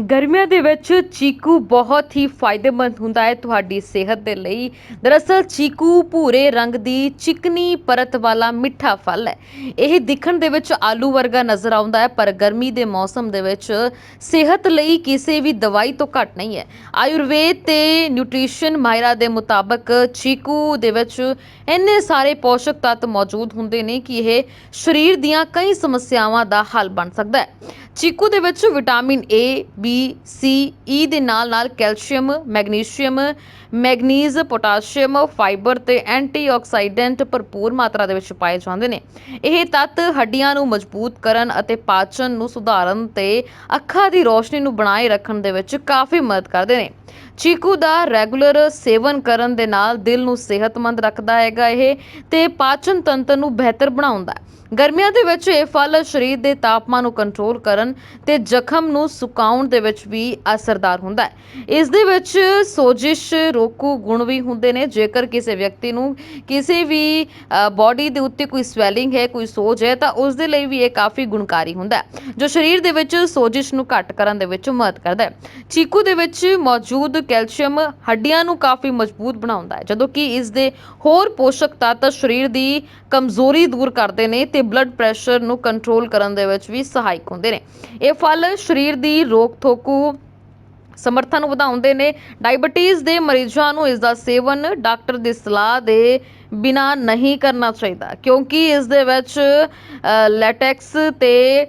ਗਰਮੀਆਂ ਦੇ ਵਿੱਚ ਚੀਕੂ ਬਹੁਤ ਹੀ ਫਾਇਦੇਮੰਦ ਹੁੰਦਾ ਹੈ ਤੁਹਾਡੀ ਸਿਹਤ ਦੇ ਲਈ। ਦਰਅਸਲ ਚੀਕੂ ਭੂਰੇ ਰੰਗ ਦੀ ਚਿਕਨੀ ਪਰਤ ਵਾਲਾ ਮਿੱਠਾ ਫਲ ਹੈ। ਇਹ ਦਿਖਣ ਦੇ ਵਿੱਚ ਆਲੂ ਵਰਗਾ ਨਜ਼ਰ ਆਉਂਦਾ ਹੈ, ਪਰ ਗਰਮੀ ਦੇ ਮੌਸਮ ਦੇ ਵਿੱਚ ਸਿਹਤ ਲਈ ਕਿਸੇ ਵੀ ਦਵਾਈ ਤੋਂ ਘੱਟ ਨਹੀਂ ਹੈ। ਆਯੁਰਵੇਦ ਤੇ ਨਿਊਟ੍ਰੀਸ਼ਨ ਮਾਹਿਰਾਂ ਦੇ ਮੁਤਾਬਕ ਚੀਕੂ ਦੇ ਵਿੱਚ ਇੰਨੇ ਸਾਰੇ ਪੋਸ਼ਕ ਤੱਤ ਮੌਜੂਦ ਹੁੰਦੇ ਨੇ ਕਿ ਇਹ ਸਰੀਰ ਦੀਆਂ ਕਈ ਸਮੱਸਿਆਵਾਂ ਦਾ ਹੱਲ ਬਣ ਸਕਦਾ ਹੈ। ਚੀਕੂ ਦੇ ਵਿੱਚ vitamin A, B, C, E ਦੇ ਨਾਲ-ਨਾਲ calcium, magnesium, manganese, potassium, fibre ਤੇ ਐਂਟੀਆਕਸਾਈਡੈਂਟ ਭਰਪੂਰ ਮਾਤਰਾ ਦੇ ਵਿੱਚ ਪਾਏ ਜਾਂਦੇ ਨੇ। ਇਹ ਤੱਤ ਹੱਡੀਆਂ ਨੂੰ ਮਜ਼ਬੂਤ ਕਰਨ ਅਤੇ ਪਾਚਨ ਨੂੰ ਸੁਧਾਰਨ ਤੇ ਅੱਖਾਂ ਦੀ ਰੋਸ਼ਨੀ ਨੂੰ ਬਣਾਏ ਰੱਖਣ ਦੇ ਵਿੱਚ ਕਾਫੀ ਮਦਦ ਕਰਦੇ ਨੇ। ਚੀਕੂ ਦਾ ਰੈਗੂਲਰ ਸੇਵਨ ਕਰਨ ਦੇ ਨਾਲ ਦਿਲ ਨੂੰ ਸਿਹਤਮੰਦ ਰੱਖਦਾ ਹੈਗਾ ਇਹ ਤੇ ਪਾਚਨ ਤੰਤਰ ਨੂੰ ਬਿਹਤਰ ਬਣਾਉਂਦਾ ਹੈ। ਗਰਮੀਆਂ ਦੇ ਵਿੱਚ ਇਹ ਫਲ ਸਰੀਰ ਦੇ ਤਾਪਮਾਨ ਨੂੰ ਕੰਟਰੋਲ ਕਰਨ ਤੇ ਜ਼ਖਮ ਨੂੰ ਸੁਕਾਉਣ ਦੇ ਵਿੱਚ ਵੀ ਅਸਰਦਾਰ ਹੁੰਦਾ ਹੈ ਇਸ ਦੇ ਵਿੱਚ ਸੋਜਿਸ਼ ਰੋਕੂ ਗੁਣ ਵੀ ਹੁੰਦੇ ਨੇ। ਜੇਕਰ ਕਿਸੇ ਵਿਅਕਤੀ ਨੂੰ ਕਿਸੇ ਵੀ ਬਾਡੀ ਦੇ ਉੱਤੇ ਕੋਈ ਸਵੈਲਿੰਗ ਹੈ, ਕੋਈ ਸੋਜ ਹੈ, ਤਾਂ ਉਸ ਦੇ ਲਈ ਵੀ ਇਹ ਕਾਫੀ ਗੁਣਕਾਰੀ ਹੁੰਦਾ ਜੋ ਸਰੀਰ ਦੇ ਵਿੱਚ ਸੋਜਿਸ਼ ਨੂੰ ਘੱਟ ਕਰਨ ਦੇ ਵਿੱਚ ਮਦਦ ਕਰਦਾ ਹੈ। ਚੀਕੂ ਦੇ ਵਿੱਚ ਮੌਜੂਦ ਕੈਲਸ਼ੀਅਮ ਹੱਡੀਆਂ ਨੂੰ ਕਾਫੀ ਮਜ਼ਬੂਤ ਬਣਾਉਂਦਾ ਹੈ, ਜਦੋਂ ਕਿ ਇਸ ਦੇ ਹੋਰ ਪੋਸ਼ਕ ਤੱਤ ਸਰੀਰ ਦੀ ਕਮਜ਼ੋਰੀ ਦੂਰ ਕਰਦੇ ਨੇ ਤੇ ਬਲੱਡ ਪ੍ਰੈਸ਼ਰ ਨੂੰ ਕੰਟਰੋਲ ਕਰਨ ਦੇ ਵਿੱਚ ਵੀ ਸਹਾਇਕ ਹੁੰਦੇ ਨੇ। ਇਹ ਫਲ ਸਰੀਰ ਦੀ ਰੋਕ ਸਮਰੱਥਾ ਨੂੰ ਵਧਾਉਂਦੇ ਨੇ। ਡਾਇਬਟੀਜ਼ ਦੇ ਮਰੀਜ਼ਾਂ ਨੂੰ ਇਸ ਦਾ ਸੇਵਨ ਡਾਕਟਰ ਦੀ ਸਲਾਹ ਦੇ ਬਿਨਾ ਨਹੀਂ ਕਰਨਾ ਚਾਹੀਦਾ, ਕਿਉਂਕਿ ਇਸ ਦੇ ਵਿੱਚ ਲੈਟੈਕਸ ਤੇ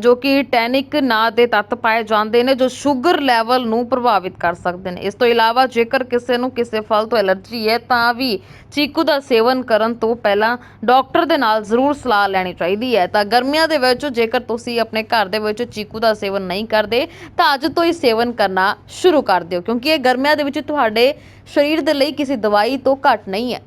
ਜੋ ਕਿ ਟੈਨਿਕ ਨਾਂ ਦੇ ਤੱਤ ਪਾਏ ਜਾਂਦੇ ਨੇ ਜੋ ਸ਼ੂਗਰ ਲੈਵਲ ਨੂੰ ਪ੍ਰਭਾਵਿਤ ਕਰ ਸਕਦੇ ਨੇ। ਇਸ ਤੋਂ ਇਲਾਵਾ ਜੇਕਰ ਕਿਸੇ ਨੂੰ ਕਿਸੇ ਫਲ ਤੋਂ ਐਲਰਜੀ ਹੈ, ਤਾਂ ਵੀ ਚੀਕੂ ਦਾ ਸੇਵਨ ਕਰਨ ਤੋਂ ਪਹਿਲਾਂ ਡਾਕਟਰ ਦੇ ਨਾਲ ਜ਼ਰੂਰ ਸਲਾਹ ਲੈਣੀ ਚਾਹੀਦੀ ਹੈ। ਤਾਂ ਗਰਮੀਆਂ ਦੇ ਵਿੱਚ ਜੇਕਰ ਤੁਸੀਂ ਆਪਣੇ ਘਰ ਦੇ ਵਿੱਚ ਚੀਕੂ ਦਾ ਸੇਵਨ ਨਹੀਂ ਕਰਦੇ, ਤਾਂ ਅੱਜ ਤੋਂ ਹੀ ਸੇਵਨ ਕਰਨਾ ਸ਼ੁਰੂ ਕਰ ਦਿਓ, ਕਿਉਂਕਿ ਇਹ ਗਰਮੀਆਂ ਦੇ ਵਿੱਚ ਤੁਹਾਡੇ ਸਰੀਰ ਦੇ ਲਈ ਕਿਸੇ ਦਵਾਈ ਤੋਂ ਘੱਟ ਨਹੀਂ ਹੈ।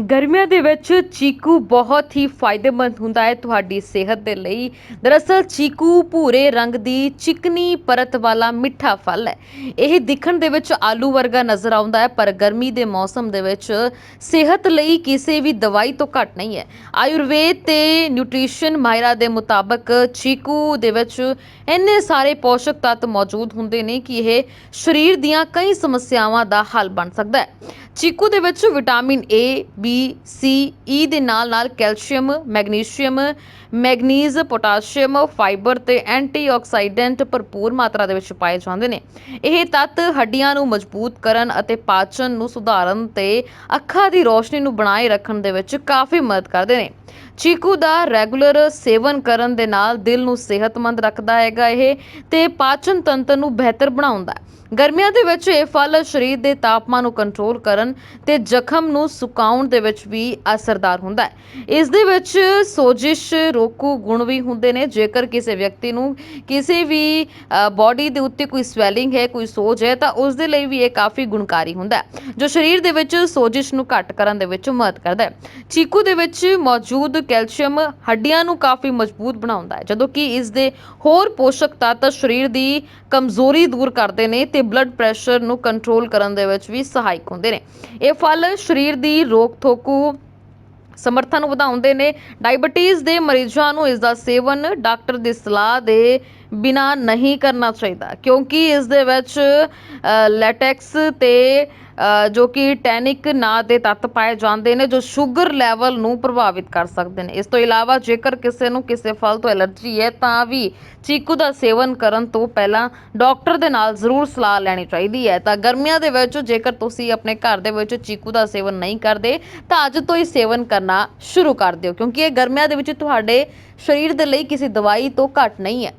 ਗਰਮੀਆਂ ਦੇ ਵਿੱਚ ਚੀਕੂ ਬਹੁਤ ਹੀ ਫਾਇਦੇਮੰਦ ਹੁੰਦਾ ਹੈ ਤੁਹਾਡੀ ਸਿਹਤ ਦੇ ਲਈ। ਦਰਅਸਲ ਚੀਕੂ ਭੂਰੇ ਰੰਗ ਦੀ ਚਿਕਨੀ ਪਰਤ ਵਾਲਾ ਮਿੱਠਾ ਫਲ ਹੈ। ਇਹ ਦਿਖਣ ਦੇ ਵਿੱਚ ਆਲੂ ਵਰਗਾ ਨਜ਼ਰ ਆਉਂਦਾ ਹੈ, ਪਰ ਗਰਮੀ ਦੇ ਮੌਸਮ ਦੇ ਵਿੱਚ ਸਿਹਤ ਲਈ ਕਿਸੇ ਵੀ ਦਵਾਈ ਤੋਂ ਘੱਟ ਨਹੀਂ ਹੈ। ਆਯੁਰਵੇਦ ਤੇ ਨਿਊਟ੍ਰੀਸ਼ਨ ਮਾਹਿਰਾਂ ਦੇ ਮੁਤਾਬਕ ਚੀਕੂ ਦੇ ਵਿੱਚ ਇੰਨੇ ਸਾਰੇ ਪੋਸ਼ਕ ਤੱਤ ਮੌਜੂਦ ਹੁੰਦੇ ਨੇ ਕਿ ਇਹ ਸਰੀਰ ਦੀਆਂ ਕਈ ਸਮੱਸਿਆਵਾਂ ਦਾ ਹੱਲ ਬਣ ਸਕਦਾ ਹੈ। ਚੀਕੂ ਦੇ ਵਿੱਚ vitamin A, B, C, E ਦੇ ਨਾਲ-ਨਾਲ calcium, magnesium, manganese, potassium, fibre ਤੇ ਐਂਟੀਆਕਸਾਈਡੈਂਟ ਭਰਪੂਰ ਮਾਤਰਾ ਦੇ ਵਿੱਚ ਪਾਏ ਜਾਂਦੇ ਨੇ। ਇਹ ਤੱਤ ਹੱਡੀਆਂ ਨੂੰ ਮਜ਼ਬੂਤ ਕਰਨ ਅਤੇ ਪਾਚਨ ਨੂੰ ਸੁਧਾਰਨ ਤੇ ਅੱਖਾਂ ਦੀ ਰੋਸ਼ਨੀ ਨੂੰ ਬਣਾਏ ਰੱਖਣ ਦੇ ਵਿੱਚ ਕਾਫੀ ਮਦਦ ਕਰਦੇ ਨੇ। ਚੀਕੂ ਦਾ ਰੈਗੂਲਰ ਸੇਵਨ ਕਰਨ ਦੇ ਨਾਲ ਦਿਲ ਨੂੰ ਸਿਹਤਮੰਦ ਰੱਖਦਾ ਹੈਗਾ ਇਹ ਤੇ ਪਾਚਨ ਤੰਤਰ ਨੂੰ ਬਿਹਤਰ ਬਣਾਉਂਦਾ ਹੈ। ਗਰਮੀਆਂ ਦੇ ਵਿੱਚ ਇਹ ਫਲ ਸਰੀਰ ਦੇ ਤਾਪਮਾਨ ਨੂੰ ਕੰਟਰੋਲ ਕਰਨ ਤੇ ਜ਼ਖਮ ਨੂੰ ਸੁਕਾਉਣ ਦੇ ਵਿੱਚ ਵੀ ਅਸਰਦਾਰ ਹੁੰਦਾ ਹੈ। ਇਸ ਦੇ ਵਿੱਚ ਸੋਜਿਸ਼, ਰੋਕੂ ਗੁਣ ਵੀ ਹੁੰਦੇ ਨੇ। ਜੇਕਰ ਕਿਸੇ ਵਿਅਕਤੀ ਨੂੰ ਕਿਸੇ ਵੀ ਬਾਡੀ ਦੇ ਉੱਤੇ ਕੋਈ ਸਵੈਲਿੰਗ ਹੈ, ਕੋਈ ਸੋਜ ਹੈ, ਤਾਂ ਉਸ ਦੇ ਲਈ ਵੀ ਇਹ ਕਾਫੀ ਗੁਣਕਾਰੀ ਹੁੰਦਾ ਹੈ, ਜੋ ਸਰੀਰ ਦੇ ਵਿੱਚ ਸੋਜਿਸ਼ ਨੂੰ ਘੱਟ ਕਰਨ ਦੇ ਵਿੱਚ ਮਦਦ ਕਰਦਾ ਹੈ। ਚੀਕੂ ਦੇ ਵਿੱਚ ਮੌਜੂਦ ਕੈਲਸ਼ੀਅਮ ਹੱਡੀਆਂ ਨੂੰ ਕਾਫੀ ਮਜ਼ਬੂਤ ਬਣਾਉਂਦਾ ਹੈ। ਜਦੋਂ ਕਿ ਇਸ ਦੇ ਹੋਰ ਪੋਸ਼ਕ ਤੱਤ ਸਰੀਰ ਦੀ ਕਮਜ਼ੋਰੀ ਦੂਰ ਕਰਦੇ ਨੇ ਤੇ ਬਲੱਡ ਪ੍ਰੈਸ਼ਰ ਨੂੰ ਕੰਟਰੋਲ ਕਰਨ ਦੇ ਵਿੱਚ ਵੀ ਸਹਾਇਕ ਹੁੰਦੇ ਨੇ। ਇਹ ਫਲ ਸਰੀਰ ਦੀ ਰੋਕ ਥੋਕੂ ਸਮਰੱਥਾ ਨੂੰ ਵਧਾਉਂਦੇ ਨੇ। ਡਾਇਬਟੀਜ਼ ਦੇ ਮਰੀਜ਼ਾਂ ਨੂੰ ਇਸ ਦਾ ਸੇਵਨ ਡਾਕਟਰ ਦੀ ਸਲਾਹ ਦੇ ਬਿਨਾ ਨਹੀਂ ਕਰਨਾ ਚਾਹੀਦਾ, ਕਿਉਂਕਿ ਇਸ ਦੇ ਵਿੱਚ ਲੈਟੈਕਸ ਤੇ ਜੋ ਕਿ ਟੈਨਿਕ ਨਾਂ ਦੇ ਤੱਤ ਪਾਏ ਜਾਂਦੇ ਨੇ ਜੋ ਸ਼ੂਗਰ ਲੈਵਲ ਨੂੰ ਪ੍ਰਭਾਵਿਤ ਕਰ ਸਕਦੇ ਨੇ। ਇਸ ਤੋਂ ਇਲਾਵਾ ਜੇਕਰ ਕਿਸੇ ਨੂੰ ਕਿਸੇ ਫਲ ਤੋਂ ਐਲਰਜੀ ਹੈ, ਤਾਂ ਵੀ ਚੀਕੂ ਦਾ ਸੇਵਨ ਕਰਨ ਤੋਂ ਪਹਿਲਾਂ ਡਾਕਟਰ ਦੇ ਨਾਲ ਜ਼ਰੂਰ ਸਲਾਹ ਲੈਣੀ ਚਾਹੀਦੀ ਹੈ। ਤਾਂ ਗਰਮੀਆਂ ਦੇ ਵਿੱਚ ਜੇਕਰ ਤੁਸੀਂ ਆਪਣੇ ਘਰ ਦੇ ਵਿੱਚ ਚੀਕੂ ਦਾ ਸੇਵਨ ਨਹੀਂ ਕਰਦੇ, ਤਾਂ ਅੱਜ ਤੋਂ ਹੀ ਸੇਵਨ ਕਰਨਾ ਸ਼ੁਰੂ ਕਰ ਦਿਓ, ਕਿਉਂਕਿ ਇਹ ਗਰਮੀਆਂ ਦੇ ਵਿੱਚ ਤੁਹਾਡੇ ਸਰੀਰ ਦੇ ਲਈ ਕਿਸੇ ਦਵਾਈ ਤੋਂ ਘੱਟ ਨਹੀਂ ਹੈ।